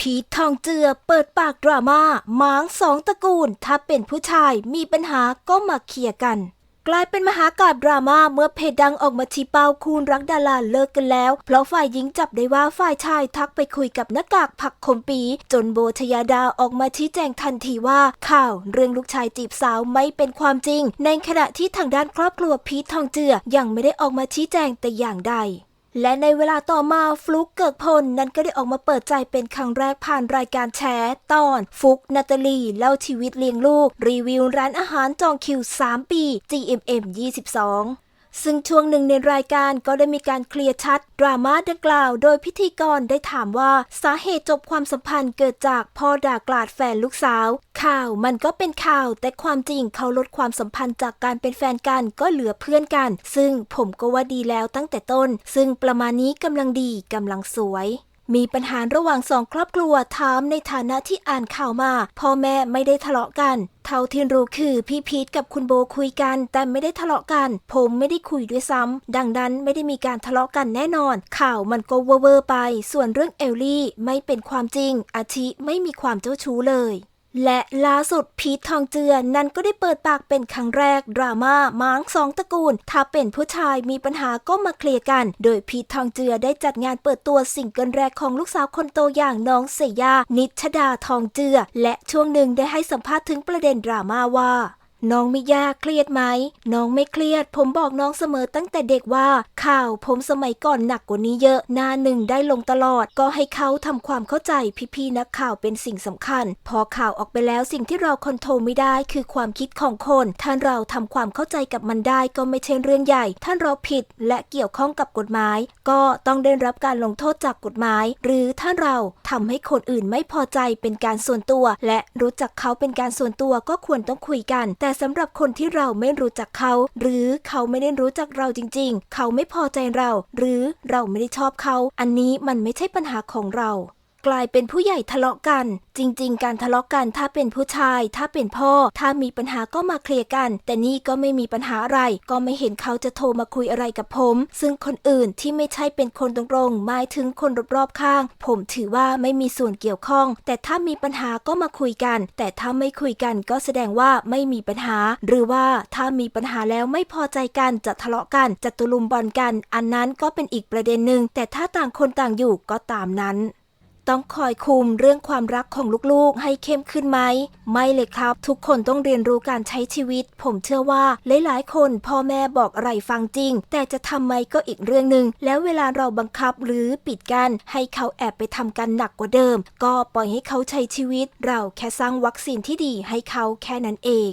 พีททองเจือเปิดปากดราม่าหมางสองตระกูล ถ้าเป็นผู้ชายมีปัญหาก็มาเคลียร์กัน กลายเป็นมหากาบดราม่าเมื่อเพจดังออกมาชี้เป้าคูณรักดาราเลิกกันแล้ว เพราะฝ่ายหญิงจับได้ว่าฝ่ายชายทักไปคุยกับหน้ากากผักขมปี จนโบชยาดาออกมาชี้แจงทันทีว่า ข่าวเรื่องลูกชายจีบสาวไม่เป็นความจริง ในขณะที่ทางด้านครอบครัวพีททองเจือยังไม่ได้ออกมาชี้แจงแต่อย่างใด และในเวลาต่อมาฟลุกเกิกพลนั้นก็ได้ออกมาเปิดใจเป็นครั้งแรกผ่านรายการแชร์ตอน ฟุกนาตาลีเล่าชีวิตเลี้ยงลูก รีวิวร้านอาหารจองคิว 3 ปี GMM 22 ซึ่งช่วงหนึ่งในรายการก็ได้มีการเคลียร์ชัดดราม่าดังกล่าว โดยพิธีกรได้ถามว่าสาเหตุจบความสัมพันธ์เกิดจากพ่อด่ากลาดแฟนลูกสาว ข่าวมันก็เป็นข่าว แต่ความจริงเขาลดความสัมพันธ์จากการเป็นแฟนกันก็เหลือเพื่อนกัน ซึ่งผมก็ว่าดีแล้วตั้งแต่ต้น ซึ่งประมาณนี้กำลังดีกำลังสวย มีปัญหาระหว่างสองครอบครัวถามในฐานะที่อ่านข่าวมา พ่อแม่ไม่ได้ทะเลาะกัน เท่าที่รู้คือพี่พีทกับคุณโบคุยกัน แต่ไม่ได้ทะเลาะกัน ผมไม่ได้คุยด้วยซ้ำดังนั้นไม่ได้มีการทะเลาะกันแน่นอน ข่าวมันก็เวอร์ไป ส่วนเรื่องเอลลี่ไม่เป็นความจริงอาทิไม่มีความเจ้าชู้เลย และล่าสุดพีททองเจือนั้นก็ได้เปิดปากเป็นครั้งแรก ดราม่าม้างสองตระกูล ถ้าเป็นผู้ชายมีปัญหาก็มาเคลียร์กัน โดยพีททองเจือได้จัดงานเปิดตัวสิ่งเกินแรกของลูกสาวคนโตอย่างน้องเสยา นิชดาทองเจือ และช่วงหนึ่งได้ให้สัมภาษณ์ถึงประเด็นดราม่าว่า น้องไม่ยากเครียดไหม น้องไม่เครียด ผมบอกน้องเสมอตั้งแต่เด็กว่า ข่าวผมสมัยก่อนหนักกว่านี้เยอะ หน้าหนึ่งได้ลงตลอด ก็ให้เขาทำความเข้าใจพี่ๆนักข่าวเป็นสิ่งสำคัญ พอข่าวออกไปแล้วสิ่งที่เราคอนโทรลไม่ได้คือความคิดของคนถ้าเราทำความเข้าใจกับมันได้ก็ไม่ใช่เรื่องใหญ่ถ้าเราผิดและเกี่ยวข้องกับกฎหมาย ก็ต้องได้รับการลงโทษจากกฎหมาย หรือถ้าเราทำให้คนอื่นไม่พอใจเป็นการส่วนตัว และรู้จักเขาเป็นการส่วนตัวก็ควรต้องคุยกัน แต่สำหรับคนที่เราไม่รู้จักเขา หรือเขาไม่ได้รู้จักเราจริง ๆ เขาไม่พอใจเรา หรือเราไม่ได้ชอบเขา อันนี้มันไม่ใช่ปัญหาของเรา กลายเป็นผู้ใหญ่ทะเลาะกัน จริง ๆ การทะเลาะกันถ้าเป็นผู้ชาย ถ้าเป็นพ่อ ถ้ามีปัญหาก็มาเคลียร์กัน แต่นี่ก็ไม่มีปัญหาอะไร ก็ไม่เห็นเขาจะโทรมาคุยอะไรกับผม ซึ่งคนอื่นที่ไม่ใช่เป็นคนตรงๆหมายถึงคนรอบๆข้าง ผมถือว่าไม่มีส่วนเกี่ยวข้อง แต่ถ้ามีปัญหาก็มาคุยกัน แต่ถ้าไม่คุยกันก็แสดงว่าไม่มีปัญหา หรือว่าถ้ามีปัญหาแล้วไม่พอใจกันจะทะเลาะกันจะตุลุมบอลกัน อันนั้นก็เป็นอีกประเด็นหนึ่งแต่ถ้าต่างคนต่างอยู่ก็ตามนั้น ต้องคอยคุมเรื่องความรักของลูกๆ ให้เข้มขึ้นไหม ไม่เลยครับ ทุกคนต้องเรียนรู้การใช้ชีวิต ผมเชื่อว่าหลายๆ คนพ่อแม่บอกอะไรฟังจริง แต่จะทำไหมก็อีกเรื่องหนึ่งแล้วเวลาเราบังคับหรือปิดกัน้นให้เขาแอบไปทำกันหนักกว่าเดิม ก็ปล่อยให้เขาใช้ชีวิต เราแค่สร้างวัคซีนที่ดีให้เขาแค่นั้นเอง